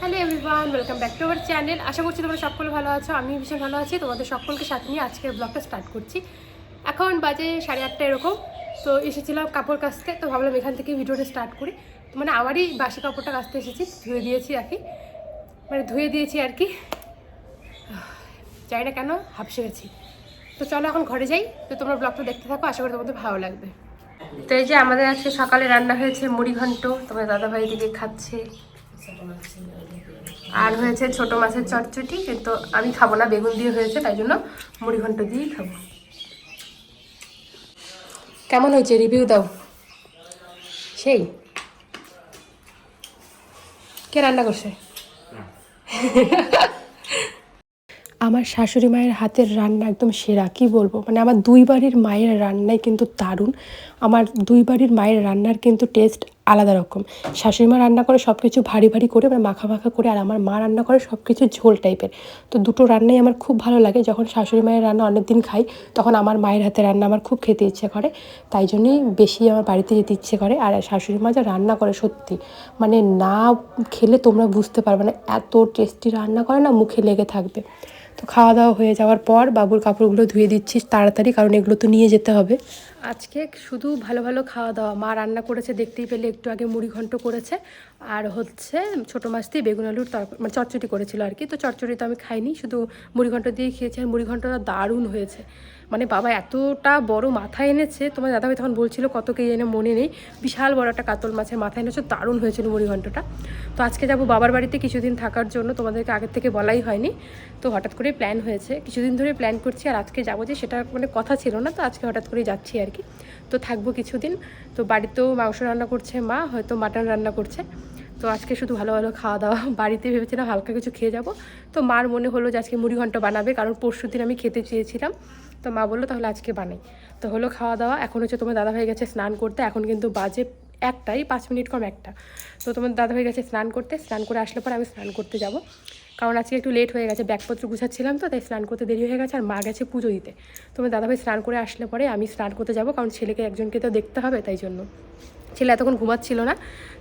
Hello everyone, welcome back to our channel. আশা করছি তোমরা সকলে ভালো আছো আমি ভীষণ ভালো আছি। তোমাদের সকলকে সাথে নিয়ে আজকের ব্লগটা স্টার্ট করছি। এখন বাজে সাড়ে আটটা এরকম, তো এসেছিলাম কাপড় কাচতে, তো ভাবলাম এখান থেকে ভিডিওটা স্টার্ট করি। মানে আমারই বাসি কাপড়টা কাচতে এসেছি, ধুয়ে দিয়েছি আর কি। মানে ধুয়ে দিয়েছি আর কি। জানি না কেন হাফসে গেছি। তো চলো এখন ঘরে যাই, তো তোমরা ব্লগটা দেখতে থাকো, আশা করি তোমাদের ভালো লাগবে। তো এই যে আমাদের আজকে সকালে রান্না হয়েছে মুড়ি ঘন্ট তোমার দাদাভাই দিকে খাচ্ছে। আর হয়েছে ছোট মাছের চটচটি, কিন্তু আমি খাব না, বেগুন দিয়ে হয়েছে, তাই জন্য মুড়ি ঘন্ট দিয়েই খাব। কেমন হয়েছে? রিভিউ দাও। সেই। কে রান্না করছে? আমার শাশুড়ি মায়ের হাতের রান্না একদম সেরা, কি বলব? মানে আমার দুই বাড়ির মায়ের রান্নাই কিন্তু দারুণ। আমার দুই বাড়ির মায়ের রান্নার কিন্তু টেস্ট আলাদা রকম। শাশুড়ি মা রান্না করে সব কিছু ভারী ভারী করে মানে মাখা মাখা করে আর আমার মা রান্না করে সব কিছু ঝোল টাইপের তো দুটো রান্নাই আমার খুব ভালো লাগে। যখন শাশুড়ি মায়ের রান্না অনেক দিন খাই, তখন আমার মায়ের হাতে রান্না আমার খুব খেতে ইচ্ছে করে। তাই জন্যই বেশি আমার বাড়িতে যেতে ইচ্ছে করে। আর শাশুড়ি মা যা রান্না করে সত্যি মানে না খেলে তোমরা বুঝতে পারবে না। এত টেস্টি রান্না করে না মুখে লেগে থাকবে। তো খাওয়া দাওয়া হয়ে যাওয়ার পর বাবুর কাপড়গুলো ধুয়ে দিচ্ছিস তাড়াতাড়ি, কারণ এগুলো তো নিয়ে যেতে হবে। আজকে শুধু ভালো ভালো খাওয়া দাওয়া। মা রান্না করেছে, দেখতেই পেলে একটু আগে মুড়ি ঘন্ট করেছে। আর হচ্ছে ছোটো মাছ দিয়ে বেগুন আলুর তর মানে চটচটি করেছিল আর কি। তো চটচটি তো আমি খাইনি, শুধু মুড়ি ঘন্ট দিয়ে খেয়েছি। আর মুড়ি ঘন্টটা দারুণ হয়েছে। মানে বাবা এতটা বড় মাথা এনেছে, তোমার দাদাভাই তখন বলছিল কত কে এনে মনে নেই, বিশাল বড় একটা কাতল মাছের মাথা এনেছে, দারুণ হয়েছিল মুড়িঘণ্টটা। তো আজকে যাব বাবার বাড়িতে কিছুদিন থাকার জন্য, তোমাদেরকে আগের থেকে বলাই হয়নি। তো হঠাৎ করে প্ল্যান হয়েছে, কিছুদিন ধরে প্ল্যান করছি আর আজকে যাব যে সেটা মানে কথা ছিল না, তো আজকে হঠাৎ করেই যাচ্ছি আর কি। তো থাকব কিছুদিন, তো বাড়িতেও মাংস রান্না করছে মা, হয়তো মাটন রান্না করছে। তো আজকে শুধু ভালো ভালো খাওয়া দাওয়া, বাড়িতে ভেবেছিলাম হালকা কিছু খেয়ে যাব। তো মার মনে হলো যে আজকে মুড়ি ঘন্ট বানাবে, কারণ পরশু দিন আমি খেতে চেয়েছিলাম। তো মা বলল, তাহলে আজকে বানাই। তো হলো খাওয়া দাওয়া। এখন হচ্ছে তোমার দাদা হয়ে গেছে স্নান করতে। এখন কিন্তু বাজে একটাই, পাঁচ মিনিট কম একটা। তো তোমার দাদা হয়ে গেছে স্নান করতে। স্নান করে আসলে পর আমি স্নান করতে যাব। কারণ আজকে একটু লেট হয়ে গেছে, ব্যাগপত্র গুছাচ্ছিলাম তো, তাই স্নান করতে দেরি হয়ে গেছে। আর মা গেছে পুজো দিতে। তোমার দাদাভাই স্নান করে আসলে পরে আমি স্নান করতে যাব, কারণ ছেলেকে একজনকে তো দেখতে হবে তাই জন্য। ছেলে এতক্ষণ ঘুমাচ্ছিল না,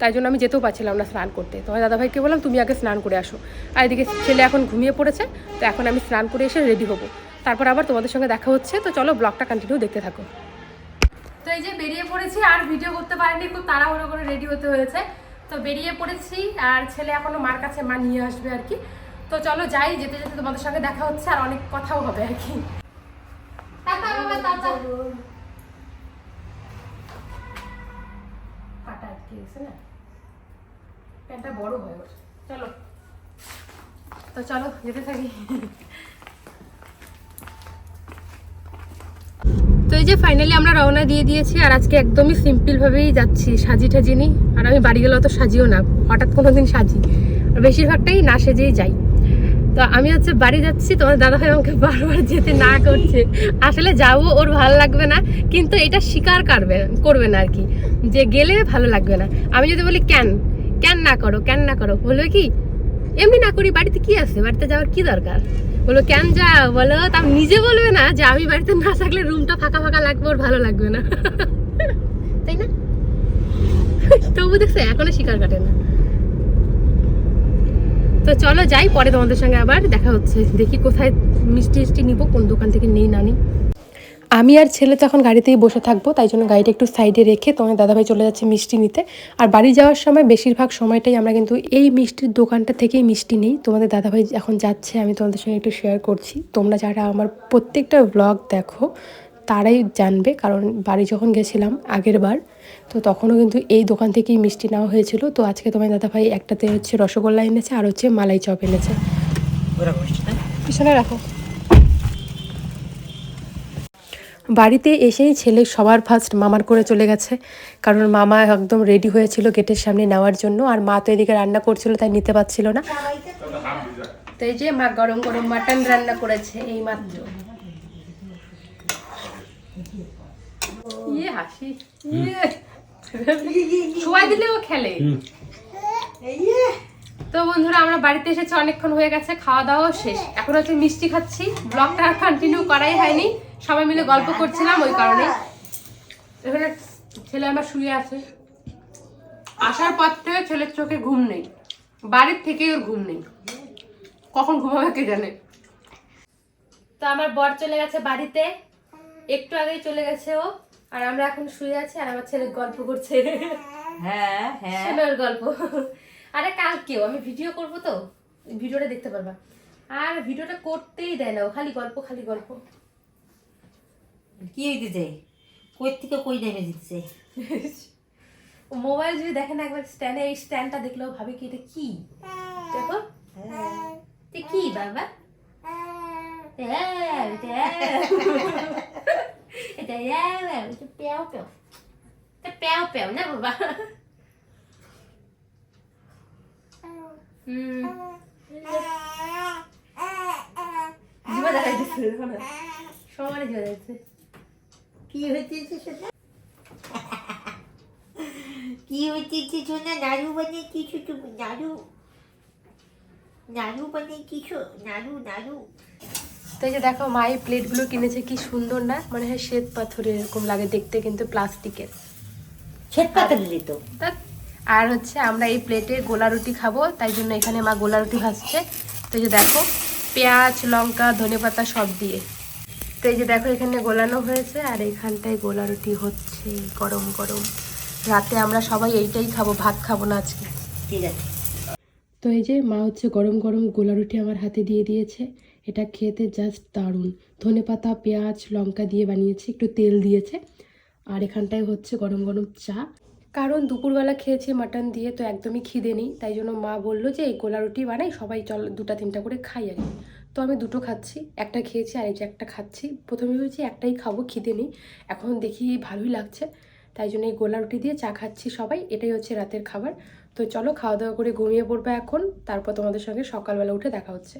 তাই জন্য আমি যেতেও পারছিলাম না স্নান করতে। তোমার দাদাভাইকে বললাম, তুমি আগে স্নান করে আসো। আর এদিকে ছেলে এখন ঘুমিয়ে পড়েছে, তো এখন আমি স্নান করে এসে রেডি হব। তারপর আবার তোমাদের সঙ্গে দেখা হচ্ছে। তো চলো ব্লগটা কন্টিনিউ দেখতে থাকো। তো এই যে বেরিয়ে পড়েছি, আর ভিডিও করতে পারিনি, খুব তাড়াহুড়ো করে রেডি হতে হয়েছে। তো বেরিয়ে পড়েছি, আর ছেলে এখনও মার কাছে মা নিয়ে আসবে আর কি। তো চলো যাই, যেতে যেতে তোমাদের সঙ্গে দেখা হচ্ছে, আর অনেক কথাও হবে আর কি। না? বড় হয়ে চলো। তো চলো, যেতে থাকি। তো এই যে ফাইনালি আমরা রওনা দিয়ে দিয়েছি আর আজকে একদমই সিম্পলভাবেই যাচ্ছি, সাজি টাজিনি আর আমি বাড়ি গেলে অত সাজিও না, হঠাৎ কোনো দিন সাজি। আর বেশিরভাগটাই না সেজেই যাই। তো আমি হচ্ছে বাড়ি যাচ্ছি, তোমার দাদা ভাই আমাকে বারবার যেতে না করছে। আসলে যাব, ওর ভালো লাগবে না, কিন্তু এটা স্বীকার করবে করবে না আর কি। যে গেলে ভালো লাগবে না। আমি যদি বলি, কেন? কেন না করো? কেন না করো? বলবে কি, এমনি না করি, বাড়িতে কি আছে? বাড়িতে যাওয়ার কি দরকার? বলো কেন যাও বলো তা নিজে বলবে না যে আমি বাড়িতে না থাকলে রুমটা ফাঁকা ফাঁকা লাগবে ওর ভালো লাগবে না। তাই না? তবু দেখছে এখনও শিকার কাটে না। তো চলো যাই পরে তোমাদের সঙ্গে আবার দেখা হচ্ছে। দেখি কোথায় মিষ্টি মিষ্টি নিবো কোন দোকান থেকে নেই না নিই। আমি আর ছেলে তো এখন গাড়িতেই বসে থাকব তাই জন্য গাড়িটা একটু সাইডে রেখে তোমার দাদাভাই চলে যাচ্ছে মিষ্টি নিতে। আর বাড়ি যাওয়ার সময় বেশিরভাগ সময়টাই আমরা কিন্তু এই মিষ্টির দোকানটা থেকেই মিষ্টি নিই। তোমাদের দাদাভাই এখন যাচ্ছে আমি তোমাদের সঙ্গে একটু শেয়ার করছি। তোমরা যারা আমার প্রত্যেকটা ব্লগ দেখো তারাই জানবে কারণ বাড়ি যখন গেছিলাম আগের বার তো তখনও কিন্তু এই দোকান থেকেই মিষ্টি নেওয়া হয়েছিল। তো আজকে তোমার দাদাভাই একটাতে হচ্ছে রসগোল্লা এনেছে আর হচ্ছে মালাই চপ এনেছে। পিছনে রাখো। বাড়িতে এসেই ছেলে সবার ফার্স্ট মামার করে চলে গেছে। কারণ মামা একদম রেডি হয়েছিল গেটের সামনে নেওয়ার জন্য। আর মা তো এদিকে রান্না করছিল তাই নিতে পারছিল না। তো এই যে মা গরম গরম মাটন রান্না করেছে এই মাত্র। ইয়ে হাসি ইয়ে। শোয়াই দিলেও খেলে। তো বন্ধুরা আমরা বাড়িতে এসেছি অনেকক্ষণ হয়ে গেছে খাওয়া দাওয়া শেষ। এখন হচ্ছে মিষ্টি খাচ্ছি। ব্লগটা আর কন্টিনিউ করাই হয়নি। সবাই মিলে গল্প করছিলাম ওই কারণে এখানে ছেলে আমার শুয়ে আছে। আসার পর থেকে ছেলের চোখে ঘুম নেই। বাড়ির থেকেই ওর ঘুম নেই। কখন ঘুমাবে কে জানে? তো আমার বর চলে গেছে বাড়িতে। একটু আগেই চলে গেছে ও। আর আমরা এখন শুয়ে আছি আর আমার ছেলে গল্প করছে। হ্যাঁ হ্যাঁ। গল্প। আরে কালকেও আমি ভিডিও করব তো? ভিডিওটা দেখতে পারবা। আর ভিডিওটা করতেই দেয় না খালি গল্প খালি গল্প। কি হইতে চাই? কই থেকে কই নেমে দিচ্ছে মোবাইল যদি দেখেন একবার স্ট্যান্ডে এই স্ট্যান্ডটা দেখলেও ভাবে কি এটা কি? দেখো। এটা কি বাবা? হ্যাঁ, এটা হ্যাঁ, এটা প্যাও প্যাও। এটা প্যাও প্যাও না বাবা হুম জিমা দেখা যাচ্ছে দেখো না সমানে কি কি হইতেছে সোনা নাড়ু বানিয়ে কিছু তো নাড়ু। নাড়ু বানিয়ে কিছু নাড়ু নাড়ু তো যে দেখো মা এই প্লেটগুলো কিনেছে কি সুন্দর না? মনে হয় শ্বেত পাথরের এরকম লাগে দেখতে কিন্তু প্লাস্টিকের ছেদ পাতা দিলি তো? তা আর হচ্ছে আমরা এই প্লেটে গোলা রুটি খাব তাই জন্য এখানে মা গোলা রুটি ভাজছে। তো এই যে দেখো পেঁয়াজ লঙ্কা ধনেপাতা সব দিয়ে। তো এই যে দেখো এখানে গোলানো হয়েছে আর এখানটায় গোলা রুটি হচ্ছে গরম গরম। রাতে আমরা সবাই এইটাই খাব ভাত খাব না আজকে। ঠিক আছে। তো এই যে মা হচ্ছে গরম গরম গোলা রুটি আমার হাতে দিয়ে দিয়েছে এটা খেতে জাস্ট দারুণ। ধনেপাতা পেঁয়াজ লঙ্কা দিয়ে বানিয়েছি একটু তেল দিয়েছে আর এখানটায় হচ্ছে গরম গরম চা। কারণ দুপুরবেলা খেয়েছি মাটন দিয়ে, তো একদমই খিদে নেই। তাই জন্য মা বলল যে, এই গোলা রুটি বানাই, সবাই চল দুটা তিনটা করে খাই আর। তো আমি দুটো খাচ্ছি, একটা খেয়েছি আর এই যে একটা খাচ্ছি। প্রথমে ভেবেছি একটাই খাব, খিদে নেই। এখন দেখি ভালোই লাগছে। তাই জন্য এই গোলা রুটি দিয়ে চা খাচ্ছি সবাই, এটাই হচ্ছে রাতের খাবার। তো চলো খাওয়া দাওয়া করে ঘুমিয়ে পড়বে এখন, তারপর তোমাদের সঙ্গে সকালবেলা উঠে দেখা হচ্ছে।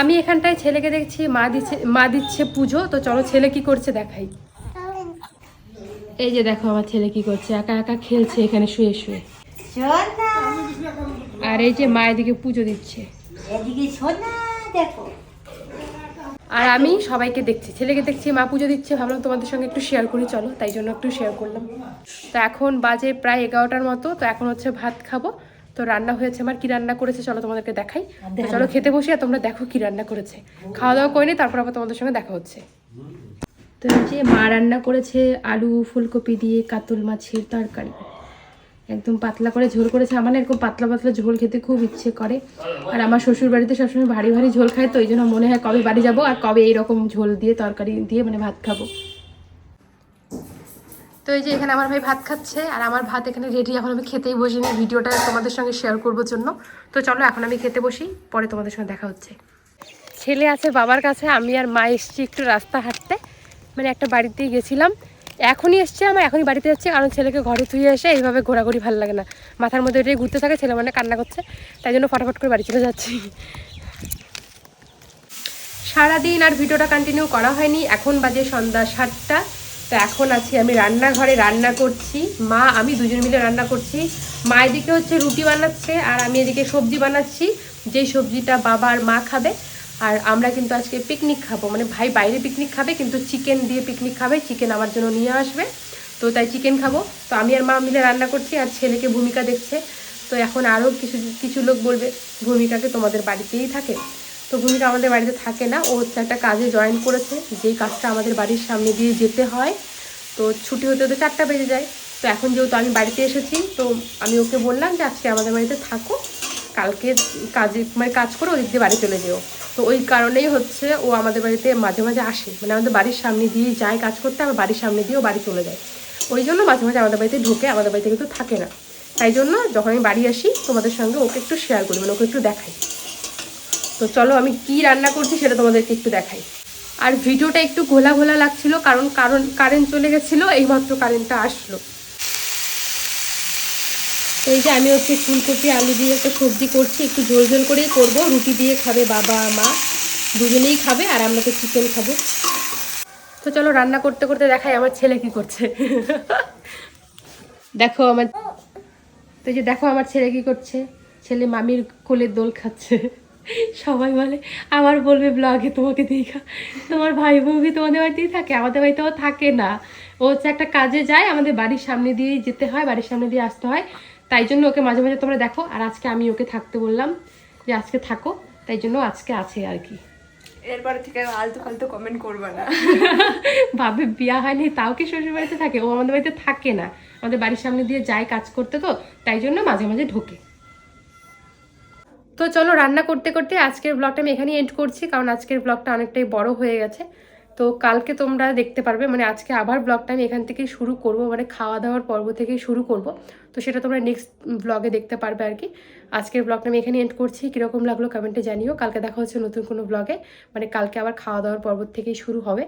আমি এখানটায় ছেলেকে দেখছি, মা দিচ্ছে মা দিচ্ছে পুজো, তো চলো ছেলে কি করছে দেখাই। এই যে দেখো আমার ছেলে কি করছে একা একা খেলছে এখানে শুয়ে শুয়ে। আর এই যে মায়ের দিকে পুজো দিচ্ছে। দেখো। আর আমি সবাইকে দেখছি ছেলেকে দেখছি মা পুজো দিচ্ছে ভাবলাম তোমাদের সঙ্গে একটু শেয়ার করি চলো তাই জন্য একটু শেয়ার করলাম। তো এখন বাজে প্রায় এগারোটার মতো তো এখন হচ্ছে ভাত খাব। তো রান্না হয়েছে আমার কি রান্না করেছে চলো তোমাদেরকে দেখাই। চলো খেতে বসি আর তোমরা দেখো কি রান্না করেছে। খাওয়া দাওয়া করিনি তারপর আবার তোমাদের সঙ্গে দেখা হচ্ছে। তো যে মা রান্না করেছে আলু, ফুলকপি দিয়ে কাতল মাছের তরকারি। একদম পাতলা করে ঝোল করেছে। আমার এরকম পাতলা পাতলা ঝোল খেতে খুব ইচ্ছে করে। আর আমার শ্বশুর বাড়িতে সবসময় ভারী ভারী ঝোল খায়, তো ওই জন্য মনে হয় কবে বাড়ি যাব আর কবে এইরকম ঝোল দিয়ে তরকারি দিয়ে মানে ভাত খাব। তো এই যে এখানে আমার ভাই ভাত খাচ্ছে আর আমার ভাত এখানে রেডি এখন আমি খেতেই বসিনি ভিডিওটা তোমাদের সঙ্গে শেয়ার করব জন্য। তো চলো এখন আমি খেতে বসি, পরে তোমাদের সঙ্গে দেখা হচ্ছে। ছেলে আছে বাবার কাছে, আমি আর মা এসছি একটু রাস্তা হাঁটতে। মানে একটা বাড়িতেই গেছিলাম। এখনই এসছে আমার, এখনই বাড়িতে যাচ্ছে, কারণ ছেলেকে ঘরে থুয়ে এসে এইভাবে ঘোরাঘুরি ভালো লাগে না। মাথার মধ্যে এটাই ঘুরতে থাকে, ছেলে মানে কান্না করছে, তাই জন্য ফটাফট করে বাড়ি চলে যাচ্ছি। সারাদিন আর ভিডিওটা কন্টিনিউ করা হয়নি, এখন বাজে সন্ধ্যা সাতটা। তো এখন আছি আমি রান্নাঘরে, রান্না করছি। মা, আমি দুজন মিলে রান্না করছি। মা এদিকে হচ্ছে রুটি বানাচ্ছে, আর আমি এদিকে সবজি বানাচ্ছি। যেই সবজিটা বাবা আর মা খাবে আর আমরা কিন্তু আজকে পিকনিক খাব। মানে ভাই বাইরে পিকনিক খাবে, কিন্তু চিকেন দিয়ে পিকনিক খাবে। চিকেন আমার জন্য নিয়ে আসবে। তো তাই চিকেন খাব। তো আমি আর মা মিলে রান্না করছি আর ছেলেকে ভূমিকা দেখছে। তো এখন আরও কিছু কিছু লোক বলবে, ভূমিকাকে তোমাদের বাড়িতেই থাকে। তো ভূমিকা আমাদের বাড়িতে থাকে না। ও হচ্ছে একটা কাজে জয়েন করেছে। যেই কাজটা আমাদের বাড়ির সামনে দিয়ে যেতে হয়। তো ছুটি হতে হতে চারটা বেজে যায়। তো এখন যেহেতু আমি বাড়িতে এসেছি, তো আমি ওকে বললাম যে আজকে আমাদের বাড়িতে থাকো। কালকে কাজে মানে কাজ করে ওদিক দিয়ে বাড়ি চলে যেও। তো ওই কারণেই হচ্ছে ও আমাদের বাড়িতে মাঝে মাঝে আসে। মানে আমাদের বাড়ির সামনে দিয়ে যায় কাজ করতে আমার বাড়ির সামনে দিয়ে ও বাড়ি চলে যায়। ওই জন্য মাঝে মাঝে আমাদের বাড়িতে ঢোকে, আমাদের বাড়িতে কিন্তু থাকে না। তাই জন্য যখন আমি বাড়ি আসি, তোমাদের সঙ্গে ওকে একটু শেয়ার করি মানে ওকে একটু দেখাই। তো চলো আমি কি রান্না করছি সেটা তোমাদেরকে একটু দেখাই। আর ভিডিওটা একটু ঘোলা ঘোলা লাগছিল, কারণ কারণ কারেন্ট চলে গেছিল, এইমাত্র কারেন্টটা আসলো। এই যে আমি হচ্ছে ফুলকপি, আলু দিয়ে একটা সবজি করছি, একটু ঝোল ঝোল করেই করব। রুটি দিয়ে খাবে বাবা, মা। দুজনেই খাবে আর আমরা তো চিকেন খাব। তো চলো রান্না করতে করতে দেখাই আমার ছেলে কি করছে। দেখো আমার, তো যে দেখো আমার ছেলে কি করছে। ছেলে মামির কোলের দোল খাচ্ছে। সবাই বলে আবার বলবে ব্লগে তোমাকে দেখা। তোমার ভাই বউকে তোমাদের বাড়িতেই থাকে? আমাদের বাড়িতে ও থাকে না। ও হচ্ছে একটা কাজে যায়, আমাদের বাড়ির সামনে দিয়েই যেতে হয়, বাড়ির সামনে দিয়ে আসতে হয়। তাই জন্য ওকে মাঝে মাঝে তোমরা দেখো। আর আজকে আমি ওকে থাকতে বললাম যে আজকে থাকো তাই জন্য আজকে আছে আর কি। এরপরে থেকে আলতু ফালতু কমেন্ট করবে না। ভাবে বিয়া হয়নি তাও কি শ্বশুর বাড়িতে থাকে? ও আমাদের বাড়িতে থাকে না। আমাদের বাড়ির সামনে দিয়ে যায় কাজ করতে তো তাই জন্য মাঝে মাঝে ঢোকে। তো চলো রান্না করতে করতে আজকের ব্লগটা আমি এখানেই এন্ড করছি কারণ আজকের ব্লগটা অনেকটাই বড় হয়ে গেছে। তো কালকে তোমরা দেখতে পারবে মানে আজকে আবার ব্লগটা আমি এখান থেকেই শুরু করব মানে খাওয়া দাওয়ার পর্ব থেকেই শুরু করব। তো সেটা তোমরা নেক্সট ব্লগে দেখতে পারবে আর কি। আজকের ব্লগটা আমি এখানে এন্ড করছি। কীরকম লাগল কমেন্টে জানিও। কালকে দেখা হচ্ছে নতুন কোনো ব্লগে মানে কালকে আবার খাওয়া দাওয়ার পর্ব থেকেই শুরু হবে।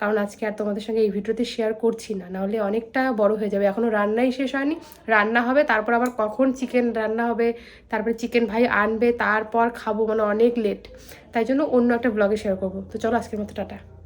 কারণ আজকে আর তোমাদের সঙ্গে এই ভিডিওতে শেয়ার করছি না। নাহলে অনেকটা বড় হয়ে যাবে। এখনও রান্নাই শেষ হয়নি। রান্না হবে, তারপর আবার কখন চিকেন রান্না হবে, তারপরে চিকেন ভাই আনবে, তারপর খাব মানে অনেক লেট তাই জন্য অন্য একটা ব্লগে শেয়ার করব। তো চলো আজকের মতো, টাটা।